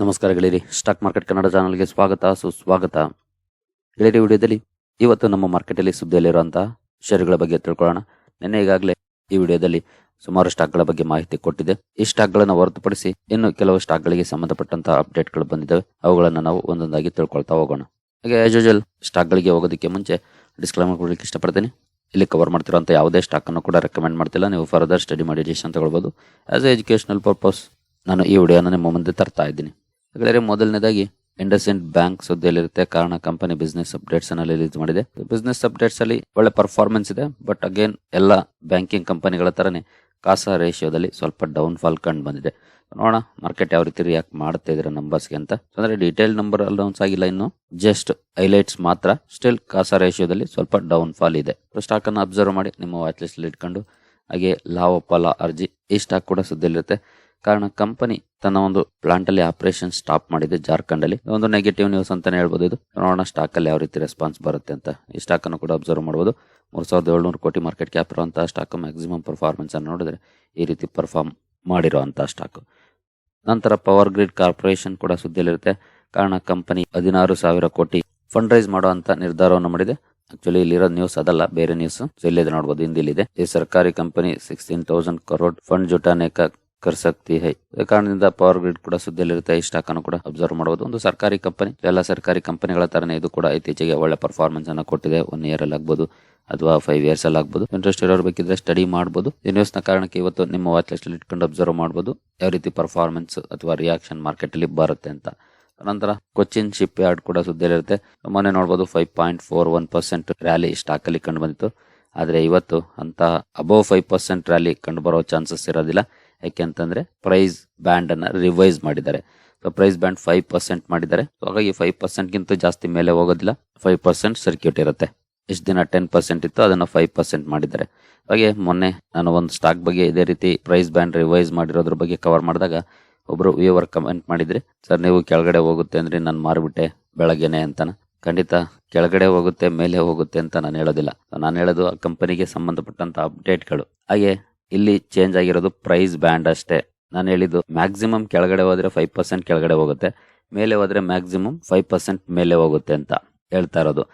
ನಮಸ್ಕಾರ ಗೆಳೆಯರಿ. Stock market Kannada ಚಾನಲ್ಗೆ ಸ್ವಾಗತ, ಸುಸ್ವಾಗತ. ಗೆಳೆಯರಿ, ವಿಡಿಯೋದಲ್ಲಿ ಇವತ್ತು ನಮ್ಮ ಮಾರ್ಕೆಟಲ್ಲಿ ಸುದ್ದಿಯಲ್ಲಿರುವಂತಹ ಷೇರುಗಳ ಬಗ್ಗೆ ತಿಳ್ಕೊಳ್ಳೋಣ. ನಿನ್ನೆ ಈಗಾಗಲೇ ಈ ವಿಡಿಯೋದಲ್ಲಿ ಸುಮಾರು ಸ್ಟಾಕ್ಗಳ ಬಗ್ಗೆ ಮಾಹಿತಿ ಕೊಟ್ಟಿದೆ. ಈ ಸ್ಟಾಕ್ಗಳನ್ನು ಹೊರತುಪಡಿಸಿ ಇನ್ನು ಕೆಲವು ಸ್ಟಾಕ್ಗಳಿಗೆ ಸಂಬಂಧಪಟ್ಟಂತಹ ಅಪ್ಡೇಟ್ಗಳು ಬಂದಿದ್ದಾವೆ. ಅವುಗಳನ್ನು ನಾವು ಒಂದೊಂದಾಗಿ ತಿಳ್ಕೊಳ್ತಾ ಹೋಗೋಣ. ಹಾಗೆ ಆಸ್ ಸ್ಟಾಕ್ ಸ್ಟಾಕ್ಗಳಿಗೆ ಹೋಗೋದಕ್ಕೆ ಮುಂಚೆ ಡಿಸ್ಕ್ಲೈಮರ್ ಕೊಡಲಿಕ್ಕೆ ಇಷ್ಟಪಡ್ತೀನಿ. ಇಲ್ಲಿ ಕವರ್ ಮಾಡ್ತಿರುವಂಥ ಯಾವುದೇ ಸ್ಟಾಕ್ ಅನ್ನು ಕೂಡ ರೆಕಮೆಂಡ್ ಮಾಡ್ತಿಲ್ಲ. ನೀವು ಫರ್ದರ್ ಸ್ಟಡಿ ಮಾಡಿ ಡಿಸಿಷನ್ ತಗೊಳ್ಬೋದು. ಆಸ್ ಎ ಎಜುಕೇಶನಲ್ ಪರ್ಪಸ್ ನಾನು ಈ ವಿಡಿಯೋನ ನಿಮ್ಮ ಮುಂದೆ ತರ್ತಾ ಇದ್ದೀನಿ. ಹಾಗಾದರೆ ಮೊದಲನೇದಾಗಿ ಇಂಡಸ್ಇಂಡ್ ಬ್ಯಾಂಕ್ ಸುದ್ದಿಯಲ್ಲಿರುತ್ತೆ. ಕಾರಣ ಕಂಪನಿ ಬಿಸ್ನೆಸ್ ಅಪ್ಡೇಟ್ಸ್ ಅನ್ನ ರಿಲೀಸ್ ಮಾಡಿದೆ. ಬಿಸ್ನೆಸ್ ಅಪ್ಡೇಟ್ಸ್ ಅಲ್ಲಿ ಒಳ್ಳೆ ಪರ್ಫಾರ್ಮೆನ್ಸ್ ಇದೆ. ಬಟ್ ಅಗೇನ್ ಎಲ್ಲ ಬ್ಯಾಂಕಿಂಗ್ ಕಂಪನಿಗಳ ತರನೇ ಕಾಸಾ ರೇಷಿಯೋದಲ್ಲಿ ಸ್ವಲ್ಪ ಡೌನ್ ಫಾಲ್ ಕಂಡು ಬಂದಿದೆ. ನೋಡೋಣ ಮಾರ್ಕೆಟ್ ಯಾವ ರೀತಿ ರಿಯಾಕ್ಟ್ ಮಾಡ್ತಾ ಇದ್ರೆ ನಂಬರ್ಸ್ಗೆ ಅಂತ. ಅಂದ್ರೆ ಡೀಟೇಲ್ ನಂಬರ್ ಅಲೌನ್ಸ್ ಆಗಿಲ್ಲ ಇನ್ನು. ಜಸ್ಟ್ ಹೈಲೈಟ್ಸ್ ಮಾತ್ರ. ಸ್ಟಿಲ್ ಕಾಸಾ ರೇಷಿಯೋದಲ್ಲಿ ಸ್ವಲ್ಪ ಡೌನ್ ಫಾಲ್ ಇದೆ ಸ್ಟಾಕ್ ಅನ್ನು ಅಬ್ಸರ್ವ್ ಮಾಡಿ, ನಿಮ್ಮ ವಾಚ್ ಲಿಸ್ಟ್ ಇಟ್ಕೊಂಡು ಹಾಗೆ ಲಾವಪಾಲ ಅರ್ಜಿ ಈ ಸ್ಟಾಕ್ ಕೂಡ ಸುದ್ದಿಯಲ್ಲಿರುತ್ತೆ. ಕಾರಣ ಕಂಪನಿ ತನ್ನ ಒಂದು ಪ್ಲಾಂಟ್ ಅಲ್ಲಿ ಆಪರೇಷನ್ ಸ್ಟಾಪ್ ಮಾಡಿದೆ ಜಾರ್ಖಂಡ್ ಅಲ್ಲಿ ಒಂದು ನೆಗೆಟಿವ್ ನ್ಯೂಸ್ ಅಂತಾನೆ ಹೇಳ್ಬೋದು ಇದು. ನೋಡೋಣ ಸ್ಟಾಕ್ ಅಲ್ಲಿ ಯಾವ ರೀತಿ ರೆಸ್ಪಾನ್ಸ್ ಬರುತ್ತೆ ಅಂತ. ಈ ಸ್ಟಾಕ್ ಅನ್ನು ಕೂಡ ಅಬ್ಸರ್ವ್ ಮಾಡಬಹುದು ಮೂರ್ ಸಾವಿರದ ಏಳ್ನೂರು ಕೋಟಿ ಮಾರ್ಕೆಟ್ ಕ್ಯಾಪ್ ಇರುವಂತಹ ಸ್ಟಾಕ್ ಮ್ಯಾಕ್ಸಿಮಮ್ ಪರ್ಫಾರ್ಮೆನ್ಸ್ ಅನ್ನು ನೋಡಿದ್ರೆ ಈ ರೀತಿ ಪರ್ಫಾರ್ಮ್ ಮಾಡಿರುವಂತಹ ಸ್ಟಾಕ್ ನಂತರ ಪವರ್ ಗ್ರಿಡ್ ಕಾರ್ಪೊರೇಷನ್ ಕೂಡ ಸುದ್ದಿಯಲ್ಲಿರುತ್ತೆ. ಕಾರಣ ಕಂಪನಿ ಹದಿನಾರು ಸಾವಿರ ಕೋಟಿ ಫಂಡ್ ರೈಸ್ ಮಾಡುವಂತ ನಿರ್ಧಾರವನ್ನು ಮಾಡಿದೆ. ಆಕ್ಚುಲಿ ಇಲ್ಲಿರೋ ನ್ಯೂಸ್ ಅದಲ್ಲ, ಬೇರೆ ನ್ಯೂಸ್ ಇಲ್ಲಿದೆ ನೋಡಬಹುದು ಹಿಂದಿಲಿದೆ ಈ ಸರ್ಕಾರಿ company sixteen thousand crore fund ಜುಟಾನೇಕ ಕರ್ಸಕ್ತಿ ಹೈ. ಕಾರಣದಿಂದ ಪವರ್ ಗ್ರಿಡ್ ಕೂಡ ಸುದ್ದಿಯಲ್ಲಿರುತ್ತೆ, ಈ ಸ್ಟಾಕ್ ಅನ್ನು ಕೂಡ ಅಬ್ಸರ್ವ್ ಮಾಡಬಹುದು ಒಂದು ಸರ್ಕಾರಿ ಕಂಪನಿ ಎಲ್ಲ ಸರ್ಕಾರಿ ಕಂಪನಿಗಳ ತರನೇ ಇದು ಕೂಡ ಇತ್ತೀಚೆಗೆ ಒಳ್ಳೆ ಪರ್ಫಾರ್ಮೆನ್ಸ್ ಅನ್ನು ಕೊಟ್ಟಿದೆ. ಒನ್ ಇಯರ್ ಅಲ್ಲಿ ಆಗಬಹುದು ಅಥವಾ ಫೈವ್ ಇಯರ್ಸ್ ಅಲ್ಲಿ ಆಗ್ಬೋದು. ಇಂಟ್ರೆಸ್ಟ್ ಇರೋರು ಬೇಕಿದ್ರೆ ಸ್ಟಡಿ ಮಾಡಬಹುದು ಈ ನ್ಯೂಸ್ನ ಕಾರಣಕ್ಕೆ ಇವತ್ತು ನಿಮ್ಮ ವಾಚ್ ಲಿಸ್ಟ್ ಇಟ್ಕೊಂಡು ಅಬ್ಸರ್ವ್ ಮಾಡಬಹುದು ಯಾವ ರೀತಿ ಪರ್ಫಾರ್ಮೆನ್ಸ್ ಅಥವಾ ರಿಯಾಕ್ಷನ್ ಮಾರ್ಕೆಟ್ ಅಲ್ಲಿ ಬರುತ್ತೆ ಅಂತ. ನಂತರ ಕೊಚ್ಚಿನ್ ಶಿಪ್ ಯಾರ್ಡ್ ಕೂಡ ಸುದ್ದಿಯಲ್ಲಿರುತ್ತೆ. ಮೊನ್ನೆ ನೋಡಬಹುದು five point four one percent rally stock ಅಲ್ಲಿ ಕಂಡು ಬಂದಿತ್ತು. ಆದ್ರೆ ಇವತ್ತು ಅಂತ ಅಬೌವ್ ಫೈವ್ ಪರ್ಸೆಂಟ್ ರ್ಯಾಲಿ ಕಂಡು ಬರೋ ಚಾನ್ಸಸ್ ಇರೋದಿಲ್ಲ. ಯಾಕೆಂತಂದ್ರೆ ಪ್ರೈಸ್ ಬ್ಯಾಂಡ್ ಅನ್ನ ರಿವೈಸ್ ಮಾಡಿದ್ದಾರೆ. So price band five percent ಮಾಡಿದ್ದಾರೆ. ಹಾಗಾಗಿ ಫೈವ್ ಪರ್ಸೆಂಟ್ ಗಿಂತ ಜಾಸ್ತಿ ಮೇಲೆ ಹೋಗೋದಿಲ್ಲ. ಫೈವ್ ಪರ್ಸೆಂಟ್ ಸರ್ಕ್ಯೂಟ್ ಇರುತ್ತೆ. ಇಷ್ಟು ದಿನ ಟೆನ್ ಪರ್ಸೆಂಟ್ ಇತ್ತು, ಅದನ್ನ ಫೈವ್ ಪರ್ಸೆಂಟ್ ಮಾಡಿದ್ದಾರೆ. ಹಾಗೆ ಮೊನ್ನೆ ನಾನು ಒಂದು ಸ್ಟಾಕ್ ಬಗ್ಗೆ ಇದೇ ರೀತಿ ಪ್ರೈಸ್ ಬ್ಯಾಂಡ್ ರಿವೈಸ್ ಮಾಡಿರೋದ್ರ ಬಗ್ಗೆ ಕವರ್ ಮಾಡಿದಾಗ ಒಬ್ರು ವ್ಯೂವರ್ ಕಮೆಂಟ್ ಮಾಡಿದ್ರಿ, ಸರ್, ನೀವು ಕೆಳಗಡೆ ಹೋಗುತ್ತೆ ಅಂದ್ರೆ ನಾನು ಮಾರ್ಬಿಟ್ಟೆ ಬೆಳಗ್ಗೆನೆ ಅಂತಾನ. ಖಂಡಿತ ಕೆಳಗಡೆ ಹೋಗುತ್ತೆ, ಮೇಲೆ ಹೋಗುತ್ತೆ ಅಂತ ನಾನು ಹೇಳೋದಿಲ್ಲ. ನಾನು ಹೇಳೋದು ಆ ಕಂಪನಿಗೆ ಸಂಬಂಧಪಟ್ಟಂತ ಅಪ್ಡೇಟ್ಗಳು ಹಾಗೆ ಇಲ್ಲಿ ಚೇಂಜ್ ಆಗಿರೋದು ಪ್ರೈಸ್ ಬ್ಯಾಂಡ್ ಅಷ್ಟೇ. ನಾನು ಹೇಳಿದ್ದು ಮ್ಯಾಕ್ಸಿಮಮ್ ಕೆಳಗಡೆ ಹೋದ್ರೆ ಫೈವ್ ಪರ್ಸೆಂಟ್ ಕೆಳಗಡೆ ಹೋಗುತ್ತೆ, ಮೇಲೆ ಹೋದ್ರೆ ಮ್ಯಾಕ್ಸಿಮಮ್ ಫೈವ್ ಪರ್ಸೆಂಟ್ ಮೇಲೆ ಹೋಗುತ್ತೆ ಅಂತ ಹೇಳ್ತಾ ಇರೋದು.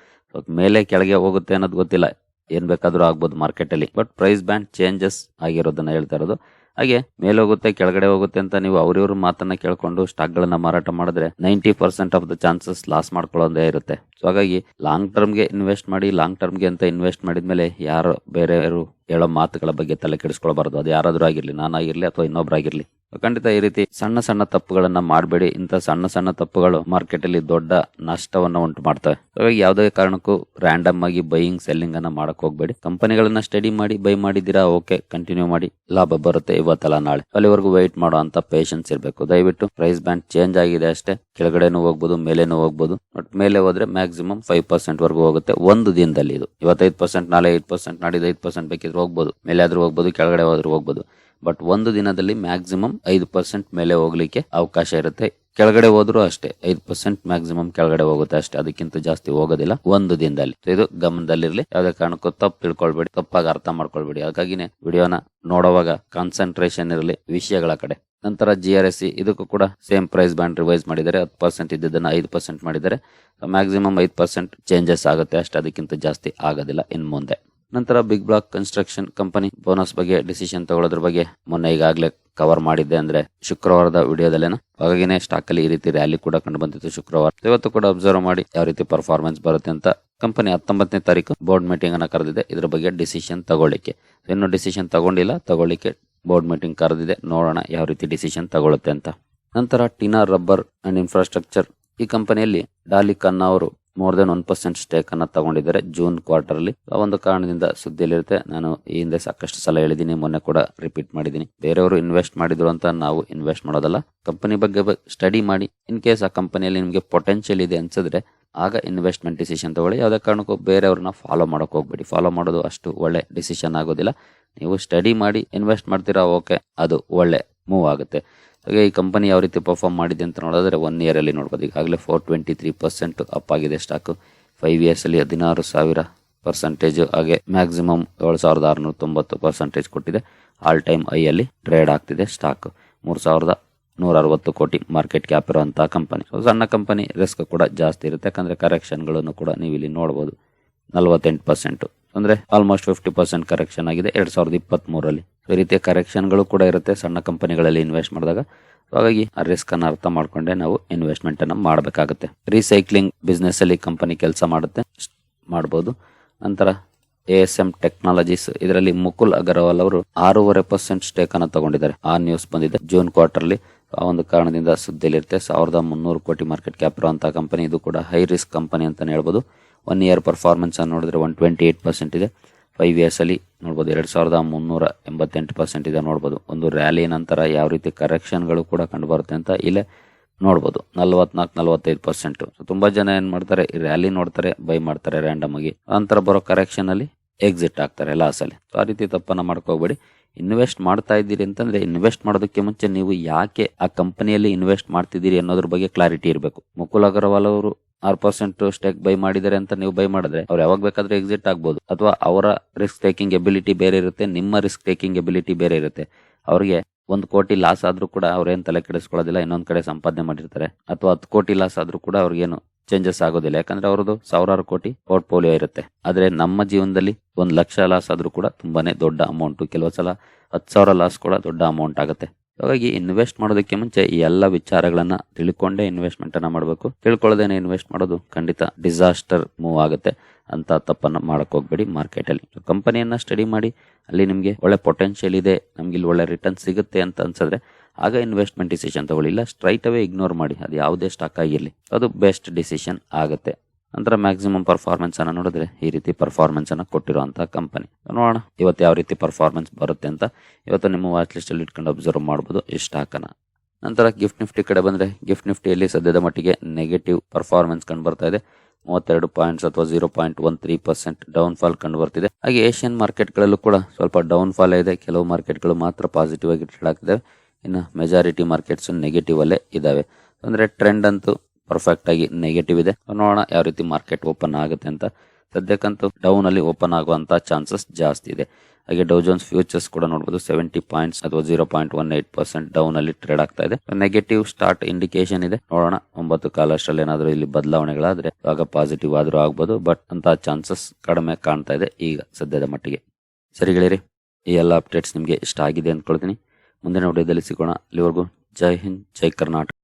ಮೇಲೆ ಕೆಳಗೆ ಹೋಗುತ್ತೆ ಅನ್ನೋದು ಗೊತ್ತಿಲ್ಲ. ಏನ್ ಬೇಕಾದ್ರೂ ಆಗ್ಬೋದು ಮಾರ್ಕೆಟ್ ಅಲ್ಲಿ. ಬಟ್ ಪ್ರೈಸ್ ಬ್ಯಾಂಡ್ ಚೇಂಜಸ್ ಆಗಿರೋದನ್ನ ಹೇಳ್ತಾ ಇರೋದು. ಹಾಗೆ ಮೇಲೆ ಹೋಗುತ್ತೆ, ಕೆಳಗಡೆ ಹೋಗುತ್ತೆ ಅಂತ ನೀವು ಅವ್ರಿವ್ರ ಮಾತನ್ನ ಕೇಳ್ಕೊಂಡು ಸ್ಟಾಕ್ ಗಳನ್ನ ಮಾರಾಟ ಮಾಡಿದ್ರೆ ninety percent of the chances loss ಮಾಡ್ಕೊಳ್ಳೋದೇ ಇರುತ್ತೆ. ಸೊ ಹಾಗಾಗಿ ಲಾಂಗ್ ಟರ್ಮ್ಗೆ ಇನ್ವೆಸ್ಟ್ ಮಾಡಿ, ಲಾಂಗ್ ಟರ್ಮ್ಗೆ ಅಂತ ಇನ್ವೆಸ್ಟ್ ಮಾಡಿದ್ಮೇಲೆ ಯಾರು ಬೇರೆಯವರು ಹೇಳೋ ಮಾತುಗಳ ಬಗ್ಗೆ ತಲೆ ಕೆಡಿಸ್ಕೊಳ್ಬಾರ್ದು. ಅದು ಯಾರಾದ್ರೂ ಆಗಿರ್ಲಿ, ನಾನಾಗಿರ್ಲಿ ಅಥವಾ ಇನ್ನೊಬ್ರಾಗಿರ್ಲಿ. ಖಂಡಿತ ಈ ರೀತಿ ಸಣ್ಣ ಸಣ್ಣ ತಪ್ಪುಗಳನ್ನ ಮಾಡಬೇಡಿ. ಇಂಥ ಸಣ್ಣ ಸಣ್ಣ ತಪ್ಪುಗಳು ಮಾರ್ಕೆಟ್ ಅಲ್ಲಿ ದೊಡ್ಡ ನಷ್ಟವನ್ನ ಉಂಟು ಮಾಡ್ತವೆ. ಹಾಗಾಗಿ ಯಾವುದೇ ಕಾರಣಕ್ಕೂ ರ್ಯಾಂಡಮ್ ಆಗಿ ಬೈಯಿಂಗ್ ಸೆಲ್ಲಿಂಗ್ ಅನ್ನ ಮಾಡಕ್ ಹೋಗ್ಬೇಡಿ. ಕಂಪನಿಗಳನ್ನ ಸ್ಟಡಿ ಮಾಡಿ ಬೈ ಮಾಡಿದ್ದೀರಾ ಓಕೆ ಕಂಟಿನ್ಯೂ ಮಾಡಿ, ಲಾಭ ಬರುತ್ತೆ ಇವತ್ತಲ್ಲ ನಾಳೆ. ಅಲ್ಲಿವರೆಗೂ ವೆಯ್ಟ್ ಮಾಡೋ ಅಂತ ಪೇಷನ್ಸ್ ಇರಬೇಕು. ದಯವಿಟ್ಟು ಪ್ರೈಸ್ ಬ್ಯಾಂಡ್ ಚೇಂಜ್ ಆಗಿದೆ ಅಷ್ಟೇ. ಕೆಳಗಡೆನೂ ಹೋಗ್ಬೋದು, ಮೇಲೇನೂ ಹೋಗ್ಬೋದು. ಬಟ್ ಮೇಲೆ ಹೋದ್ರೆ ಮ್ಯಾಕ್ಸಿಮಮ್ ಫೈವ್ ಪರ್ಸೆಂಟ್ ವರೆಗೂ ಹೋಗುತ್ತೆ ಒಂದು ದಿನದಲ್ಲಿ ಇದು. ಇವತ್ತೈದು ಪರ್ಸೆಂಟ್ ನಾಳೆ ಐದು ಪರ್ಸೆಂಟ್ ನಾಡಿದ್ದು ಐದು ಪರ್ಸೆಂಟ್ ಬೇಕಿದ್ರೆ ಹೋಗ್ಬೋದು. ಮೇಲೆ ಆದ್ರೂ ಹೋಗ್ಬೋದು, ಕೆಳಗಡೆ ಹೋದ್ರೂ ಹೋಗ್ಬೋದು. ಬಟ್ ಒಂದು ದಿನದಲ್ಲಿ ಮ್ಯಾಕ್ಸಿಮಮ್ ಐದು ಪರ್ಸೆಂಟ್ ಮೇಲೆ ಹೋಗ್ಲಿಕ್ಕೆ ಅವಕಾಶ ಇರುತ್ತೆ. ಕೆಳಗಡೆ ಹೋದ್ರು ಅಷ್ಟೇ, ಐದು ಪರ್ಸೆಂಟ್ ಮ್ಯಾಕ್ಸಿಮಮ್ ಕೆಳಗಡೆ ಹೋಗುತ್ತೆ ಅಷ್ಟೇ, ಅದಕ್ಕಿಂತ ಜಾಸ್ತಿ ಹೋಗೋದಿಲ್ಲ ಒಂದು ದಿನದಲ್ಲಿ. ಇದು ಗಮನದಲ್ಲಿರಲಿ, ಯಾವ್ದೇ ಕಾರಣಕ್ಕೂ ತಪ್ಪು ತಿಳ್ಕೊಳ್ಬೇಡಿ, ತಪ್ಪಾಗಿ ಅರ್ಥ ಮಾಡ್ಕೊಳ್ಬೇಡಿ. ಹಾಗಾಗಿನೇ ವಿಡಿಯೋನ ನೋಡುವಾಗ ಕಾನ್ಸಂಟ್ರೇಷನ್ ಇರಲಿ, ವಿಷಯಗಳ ಕಡೆ. ನಂತರ ಜಿ ಆರ್ ಎಸ್ ಸಿ, ಇದಕ್ಕೂ ಕೂಡ ಸೇಮ್ ಪ್ರೈಸ್ ಬ್ಯಾಂಡ್ ರಿವೈಸ್ ಮಾಡಿದರೆ ಹತ್ತು ಪರ್ಸೆಂಟ್ ಇದ್ದದನ್ನ ಐದು ಪರ್ಸೆಂಟ್ ಮಾಡಿದ್ದಾರೆ. ಮ್ಯಾಕ್ಸಿಮಮ್ ಐದು ಪರ್ಸೆಂಟ್ ಚೇಂಜಸ್ ಆಗುತ್ತೆ ಅಷ್ಟೇ, ಅದಕ್ಕಿಂತ ಜಾಸ್ತಿ ಆಗೋದಿಲ್ಲ ಇನ್ನು ಮುಂದೆ. ನಂತರ big block construction company bonus ಬಗ್ಗೆ ಡಿಸಿಷನ್ ತಗೊಳ್ಳೋದ್ರ ಬಗ್ಗೆ ಮೊನ್ನೆ ಈಗಾಗಲೇ ಕವರ್ ಮಾಡಿದ್ದೆ ಅಂದ್ರೆ ಶುಕ್ರವಾರದ ವಿಡಿಯೋದಲ್ಲೇನ. ಹಾಗಾಗಿನೇ ಸ್ಟಾಕ್ ಅಲ್ಲಿ ಈ ರೀತಿ ರ್ಯಾಲಿ ಕೂಡ ಕಂಡು ಬಂದಿತ್ತು ಶುಕ್ರವಾರ. ಇವತ್ತು ಕೂಡ ಅಬ್ಸರ್ವ್ ಮಾಡಿ ಯಾವ ರೀತಿ ಪರ್ಫಾರ್ಮೆನ್ಸ್ ಬರುತ್ತೆ ಅಂತ ಕಂಪನಿ ಹತ್ತೊಂಬತ್ತನೇ ತಾರೀಕು ಬೋರ್ಡ್ ಮೀಟಿಂಗ್ ಅನ್ನ ಕರೆದಿದೆ. ಇದ್ರ ಬಗ್ಗೆ ಡಿಸಿಷನ್ ತಗೊಳ್ಳಿಕ್ಕೆ. ಇನ್ನು ಡಿಸಿಷನ್ ತಗೊಂಡಿಲ್ಲ, ತಗೊಳ್ಳಿಕ್ಕೆ ಬೋರ್ಡ್ ಮೀಟಿಂಗ್ ಕರೆದಿದೆ. ನೋಡೋಣ ಯಾವ ರೀತಿ ಡಿಸಿಷನ್ ತಗೊಳುತ್ತೆ ಅಂತ. ನಂತರ ಟಿನಾ ರಬ್ಬರ್ ಅಂಡ್ ಇನ್ಫ್ರಾಸ್ಟ್ರಕ್ಚರ್ ಈ ಕಂಪನಿಯಲ್ಲಿ ಡಾಲಿ ಖನ್ನಾ ಅವರು more than one percent stake ಅನ್ನ ತಗೊಂಡಿದ್ದಾರೆ ಜೂನ್ ಕ್ವಾರ್ಟರ್ ಅಲ್ಲಿ. ಆ ಒಂದು ಕಾರಣದಿಂದ ಸುದ್ದಿಯಲ್ಲಿರುತ್ತೆ. ನಾನು ಈ ಹಿಂದೆ ಸಾಕಷ್ಟು ಸಲ ಹೇಳಿದ್ದೀನಿ. ಮೊನ್ನೆ ಕೂಡ ರಿಪೀಟ್ ಮಾಡಿದ್ದೀನಿ. ಬೇರೆಯವರು ಇನ್ವೆಸ್ಟ್ ಮಾಡಿದ್ರು ಅಂತ ನಾವು ಇನ್ವೆಸ್ಟ್ ಮಾಡೋದಲ್ಲ. ಕಂಪನಿ ಬಗ್ಗೆ ಸ್ಟಡಿ ಮಾಡಿ. ಇನ್ ಕೇಸ್ ಆ ಕಂಪನಿಯಲ್ಲಿ ನಿಮಗೆ ಪೊಟೆನ್ಷಿಯಲ್ ಇದೆ ಅನ್ಸಿದ್ರೆ ಆಗ ಇನ್ವೆಸ್ಟ್ಮೆಂಟ್ ಡಿಸಿಷನ್ ತಗೊಳ್ಳಿ. ಯಾವುದೇ ಕಾರಣಕ್ಕೂ ಬೇರೆಯವ್ರನ್ನ ಫಾಲೋ ಮಾಡೋಕೆ ಹೋಗ್ಬೇಡಿ. ಫಾಲೋ ಮಾಡೋದು ಅಷ್ಟು ಒಳ್ಳೆ ಡಿಸಿಷನ್ ಆಗೋದಿಲ್ಲ. ನೀವು ಸ್ಟಡಿ ಮಾಡಿ ಇನ್ವೆಸ್ಟ್ ಮಾಡ್ತೀರಾ ಓಕೆ ಅದು ಒಳ್ಳೆ ಮೂವ್ ಆಗುತ್ತೆ. ಹಾಗೆ ಈ ಕಂಪನಿ ಯಾವ ರೀತಿ ಪರ್ಫಾರ್ಮ್ ಮಾಡಿದೆ ಅಂತ ನೋಡಿದ್ರೆ ಒನ್ ಇಯರಲ್ಲಿ ನೋಡ್ಬೋದು. ಈಗಾಗಲೇ four twenty three percent up ಆಗಿದೆ ಸ್ಟಾಕ್ ಫೈವ್ ಇಯರ್ಸಲ್ಲಿ ಹದಿನಾರು ಸಾವಿರ ಪರ್ಸೆಂಟೇಜ್ ಹಾಗೆ ಮ್ಯಾಕ್ಸಿಮಮ್ ಏಳು ಸಾವಿರದ ಆರುನೂರ ತೊಂಬತ್ತು ಪರ್ಸೆಂಟೇಜ್ ಕೊಟ್ಟಿದೆ ಆಲ್ ಟೈಮ್ ಐಯಲ್ಲಿ ಟ್ರೇಡ್ ಆಗ್ತಿದೆ ಸ್ಟಾಕ್ ಮೂರು ಸಾವಿರದ ನೂರ ಅರವತ್ತು ಕೋಟಿ ಮಾರ್ಕೆಟ್ ಕ್ಯಾಪ್ ಇರುವಂತಹ ಕಂಪನಿ ಸಣ್ಣ ಕಂಪನಿ ರಿಸ್ಕ್ ಕೂಡ ಜಾಸ್ತಿ ಇರುತ್ತೆ. ಯಾಕಂದರೆ ಕರೆಕ್ಷನ್ಗಳನ್ನು ಕೂಡ ನೀವು ಇಲ್ಲಿ ನೋಡಬಹುದು ನಲವತ್ತೆಂಟು ಪರ್ಸೆಂಟ್ ಅಂದ್ರೆ ಆಲ್ಮೋಸ್ಟ್ ಫಿಫ್ಟಿ ಪರ್ಸೆಂಟ್ ಕರೆಕ್ಷನ್ ಆಗಿದೆ ಎರಡ್ ಸಾವಿರದ ಇಪ್ಪತ್ತ್ ಮೂರಲ್ಲಿ ಈ ರೀತಿಯ ಕರೆಕ್ಷನ್ಗಳು ಕೂಡ ಇರುತ್ತೆ ಸಣ್ಣ ಕಂಪನಿಗಳಲ್ಲಿ ಇನ್ವೆಸ್ಟ್ ಮಾಡಿದಾಗ. ಹಾಗಾಗಿ ಆ ರಿಸ್ಕ್ ಅನ್ನು ಅರ್ಥ ಮಾಡ್ಕೊಂಡೆ ನಾವು ಇನ್ವೆಸ್ಟ್ಮೆಂಟ್ ಅನ್ನ ಮಾಡಬೇಕಾಗುತ್ತೆ. ರೀಸೈಕ್ಲಿಂಗ್ ಬಿಸ್ನೆಸ್ ಅಲ್ಲಿ ಕಂಪನಿ ಕೆಲಸ ಮಾಡುತ್ತೆ ಮಾಡಬಹುದು ನಂತರ ಎ ಎಸ್ ಎಂ ಟೆಕ್ನಾಲಜೀಸ್ ಇದರಲ್ಲಿ ಮುಕುಲ್ ಅಗರ್ವಾಲ್ ಅವರು ಆರೂವರೆ ಪರ್ಸೆಂಟ್ ಸ್ಟೇಕ್ ಅನ್ನು ತಗೊಂಡಿದ್ದಾರೆ. ಆ ನ್ಯೂಸ್ ಬಂದಿದೆ ಜೂನ್ ಕ್ವಾರ್ಟರ್ಲಿ ಆ ಒಂದು ಕಾರಣದಿಂದ ಸುದ್ದಿಯಲ್ಲಿರುತ್ತೆ ಸಾವಿರದ ಮುನ್ನೂರು ಕೋಟಿ ಮಾರ್ಕೆಟ್ ಕ್ಯಾಪ್ ಇರುವಂತಹ ಕಂಪನಿ ಇದು ಕೂಡ ಹೈ ರಿಸ್ಕ್ ಕಂಪನಿ ಅಂತಾನೆ ಹೇಳ್ಬೋದು. ಒನ್ ಇಯರ್ ಪರ್ಫಾರ್ಮೆನ್ಸ್ ಅನ್ನು ನೋಡಿದ್ರೆ ಒನ್ ಟ್ವೆಂಟಿ ಏಟ್ ಪರ್ಸೆಂಟ್ ಇದೆ. ಫೈವ್ ಇಯರ್ಸ್ ಅಲ್ಲಿ ನೋಡ್ಬೋದು ಎರಡು ಸಾವಿರದ ಮುನ್ನೂರ ಎಂಬತ್ತೆಂಟು ಪರ್ಸೆಂಟ್ ಇದೆ ನೋಡ್ಬೋದು. ಒಂದು ರ್ಯಾಲಿ ನಂತರ ಯಾವ ರೀತಿ ಕರೆಕ್ಷನ್ಗಳು ಕೂಡ ಕಂಡು ಬರುತ್ತೆ ಅಂತ ಇಲ್ಲೇ ನೋಡ್ಬೋದು. ನಲ್ವತ್ನಾಲ್ಕು, ನಲವತ್ತೈದು ಪರ್ಸೆಂಟ್ ತುಂಬಾ ಜನ ಏನು ಮಾಡ್ತಾರೆ, ಈ ರ್ಯಾಲಿ ನೋಡ್ತಾರೆ ಬೈ ಮಾಡ್ತಾರೆ ರ್ಯಾಂಡಮ್ ಆಗಿ. ನಂತರ ಬರೋ ಕರೆಕ್ಷನ್ ಅಲ್ಲಿ ಎಕ್ಸಿಟ್ ಆಗ್ತಾರೆ ಲಾಸ್ ಅಲ್ಲಿ. ಆ ರೀತಿ ತಪ್ಪನ್ನ ಮಾಡ್ಕೋಬೇಡಿ. ಇನ್ವೆಸ್ಟ್ ಮಾಡ್ತಾ ಇದ್ದೀರಿ ಅಂತಂದ್ರೆ ಇನ್ವೆಸ್ಟ್ ಮಾಡೋದಕ್ಕೆ ಮುಂಚೆ ನೀವು ಯಾಕೆ ಆ ಕಂಪನಿಯಲ್ಲಿ ಇನ್ವೆಸ್ಟ್ ಮಾಡ್ತಿದ್ದೀರಿ ಅನ್ನೋದ್ರ ಬಗ್ಗೆ ಕ್ಲಾರಿಟಿ ಇರಬೇಕು. ಮುಕುಲ್ ಅಗರ್ವಾಲ್ ಅವರು ಆರು ಪರ್ಸೆಂಟ್ ಸ್ಟೇಕ್ ಬೈ ಮಾಡಿದರೆ ಅಂತ ನೀವು ಬೈ ಮಾಡಿದ್ರೆ ಅವ್ರು ಯಾವಾಗ ಬೇಕಾದ್ರೆ ಎಕ್ಸಿಟ್ ಆಗ್ಬೋದು. ಅಥವಾ ಅವರ ರಿಸ್ಕ್ ಟೇಕಿಂಗ್ ಎಬಿಲಿಟಿ ಬೇರೆ ಇರುತ್ತೆ, ನಿಮ್ಮ ರಿಸ್ಕ್ ಟೇಕಿಂಗ್ ಎಬಿಲಿಟಿ ಬೇರೆ ಇರುತ್ತೆ. ಅವರಿಗೆ ಒಂದು ಕೋಟಿ ಲಾಸ್ ಆದ್ರೂ ಕೂಡ ಅವ್ರೇನು ತಲೆ ಕೆಡಿಸ್ಕೊಳ್ಳೋದಿಲ್ಲ, ಇನ್ನೊಂದ್ ಕಡೆ ಸಂಪಾದನೆ ಮಾಡಿರ್ತಾರೆ. ಅಥವಾ ಹತ್ತು ಕೋಟಿ ಲಾಸ್ ಆದ್ರೂ ಕೂಡ ಅವ್ರಿಗೇನು ಚೇಂಜಸ್ ಆಗೋದಿಲ್ಲ. ಯಾಕಂದ್ರೆ ಅವ್ರದ್ದು ಸಾವಿರಾರು ಕೋಟಿ ಪೋರ್ಟ್ಫೋಲಿಯೋ ಇರುತ್ತೆ. ಆದ್ರೆ ನಮ್ಮ ಜೀವನದಲ್ಲಿ ಒಂದು ಲಕ್ಷ ಲಾಸ್ ಆದ್ರೂ ಕೂಡ ತುಂಬಾನೇ ದೊಡ್ಡ ಅಮೌಂಟ್ ಕೆಲವು ಸಲ ಹತ್ತು ಸಾವಿರ ಲಾಸ್ ಕೂಡ ದೊಡ್ಡ ಅಮೌಂಟ್ ಆಗುತ್ತೆ. ಹಾಗಾಗಿ ಇನ್ವೆಸ್ಟ್ ಮಾಡೋದಕ್ಕೆ ಮುಂಚೆ ಈ ಎಲ್ಲ ವಿಚಾರಗಳನ್ನ ತಿಳ್ಕೊಂಡೇ ಇನ್ವೆಸ್ಟ್ಮೆಂಟ್ ಅನ್ನ ಮಾಡಬೇಕು. ತಿಳ್ಕೊಳ್ಳೋದೇನೆ ಇನ್ವೆಸ್ಟ್ ಮಾಡೋದು ಖಂಡಿತ ಡಿಸಾಸ್ಟರ್ ಮೂವ್ ಆಗುತ್ತೆ ಅಂತ ತಪ್ಪನ್ನ ಮಾಡಕ್ ಹೋಗ್ಬೇಡಿ ಮಾರ್ಕೆಟ್ ಅಲ್ಲಿ. ಕಂಪನಿಯನ್ನ ಸ್ಟಡಿ ಮಾಡಿ, ಅಲ್ಲಿ ನಿಮಗೆ ಒಳ್ಳೆ ಪೊಟೆನ್ಶಿಯಲ್ ಇದೆ, ನಮ್ಗೆ ಇಲ್ಲಿ ಒಳ್ಳೆ ರಿಟರ್ನ್ ಸಿಗುತ್ತೆ ಅಂತ ಅನ್ಸಿದ್ರೆ ಆಗ ಇನ್ವೆಸ್ಟ್ಮೆಂಟ್ ಡಿಸಿಷನ್ ತಗೊಳ್ಳಿಲ್ಲ ಸ್ಟ್ರೈಟ್ ಅವೇ ಇಗ್ನೋರ್ ಮಾಡಿ. ಅದು ಯಾವುದೇ ಸ್ಟಾಕ್ ಆಗಿರಲಿ, ಅದು ಬೆಸ್ಟ್ ಡಿಸಿಷನ್ ಆಗುತ್ತೆ. ನಂತರ ಮ್ಯಾಕ್ಸಿಮಮ್ ಪರ್ಫಾರ್ಮೆನ್ಸ್ ಅನ್ನ ನೋಡಿದ್ರೆ ಈ ರೀತಿ ಪರ್ಫಾರ್ಮೆನ್ಸ್ ಅನ್ನ ಕೊಟ್ಟಿರುವಂತಹ ಕಂಪನಿ ನೋಡೋಣ ಇವತ್ತು ಯಾವ ರೀತಿ ಪರ್ಫಾರ್ಮೆನ್ಸ್ ಬರುತ್ತೆ ಅಂತ ಇವತ್ತು ನಿಮ್ಮ ವಾಚ್ ಲಿಸ್ಟ್ ಅಲ್ಲಿ ಇಟ್ಕೊಂಡು ಅಬ್ಸರ್ವ್ ಮಾಡಬಹುದು ಈ ಅನ್ನ ನಂತರ ಗಿಫ್ಟ್ ನಿಫ್ಟಿ ಕಡೆ ಬಂದ್ರೆ ಗಿಫ್ಟ್ ನಿಫ್ಟಿಯಲ್ಲಿ ಸದ್ಯದ ಮಟ್ಟಿಗೆ ನೆಗೆಟಿವ್ ಪರ್ಫಾರ್ಮೆನ್ಸ್ ಕಂಡು ಬರ್ತಾ ಇದೆ. ಮೂವತ್ತೆರಡು ಪಾಯಿಂಟ್ಸ್ ಅಥವಾ zero point one three percent down fall ಕಂಡು ಬರ್ತಿದೆ. ಹಾಗೆ ಏಷ್ಯನ್ ಮಾರ್ಕೆಟ್ಗಳಲ್ಲೂ ಕೂಡ ಸ್ವಲ್ಪ ಡೌನ್ ಫಾಲ್ ಇದೆ. ಕೆಲವು ಮಾರ್ಕೆಟ್ಗಳು ಮಾತ್ರ ಪಾಸಿಟಿವ್ ಆಗಿ ಟ್ರೇಡ್ ಆಗ್ತಿದೆ ಇನ್ನು ಮೆಜಾರಿಟಿ ಮಾರ್ಕೆಟ್ಸ್ ನೆಗೆಟಿವ್ ಅಲ್ಲೇ ಇದ್ದಾವೆ. ಅಂದ್ರೆ ಟ್ರೆಂಡ್ ಅಂತೂ ಪರ್ಫೆಕ್ಟ್ ಆಗಿ ನೆಗೆಟಿವ್ ಇದೆ. ನೋಡೋಣ ಯಾವ ರೀತಿ ಮಾರ್ಕೆಟ್ ಓಪನ್ ಆಗುತ್ತೆ ಅಂತ. ಸದ್ಯಕ್ಕಂತೂ ಡೌನ್ ಅಲ್ಲಿ ಓಪನ್ ಆಗುವಂತ ಚಾನ್ಸಸ್ ಜಾಸ್ತಿ ಇದೆ. ಹಾಗೆ ಡೌಜೋನ್ಸ್ ಫ್ಯೂಚರ್ಸ್ ಕೂಡ ನೋಡಬಹುದು ಸೆವೆಂಟಿ ಪಾಯಿಂಟ್ಸ್ ಅಥವಾ zero point one eight percent down ಅಲ್ಲಿ ಟ್ರೇಡ್ ಆಗ್ತಾ ಇದೆ. ನೆಗೆಟಿವ್ ಸ್ಟಾರ್ಟ್ ಇಂಡಿಕೇಶನ್ ಇದೆ. ನೋಡೋಣ ಒಂಬತ್ತು ಕಾಲಷ್ಟರಲ್ಲಿ ಏನಾದರೂ ಇಲ್ಲಿ ಬದಲಾವಣೆಗಳಾದ್ರೆ ಆಗ ಪಾಸಿಟಿವ್ ಆದರೂ ಆಗ್ಬೋದು ಬಟ್ ಅಂತ ಚಾನ್ಸಸ್ ಕಡಿಮೆ ಕಾಣ್ತಾ ಇದೆ ಈಗ ಸದ್ಯದ ಮಟ್ಟಿಗೆ. ಸರಿ ಗೆಳೆಯರಿ, ಈ ಎಲ್ಲ ಅಪ್ಡೇಟ್ಸ್ ನಿಮಗೆ ಇಷ್ಟ ಆಗಿದೆ ಅಂದ್ಕೊಳ್ತೀನಿ. ಮುಂದಿನ ವಿಡಿಯೋದಲ್ಲಿ ಸಿಗೋಣ. ಅಲ್ಲಿವರೆಗೂ ಜೈ ಹಿಂದ್, ಜೈ ಕರ್ನಾಟಕ.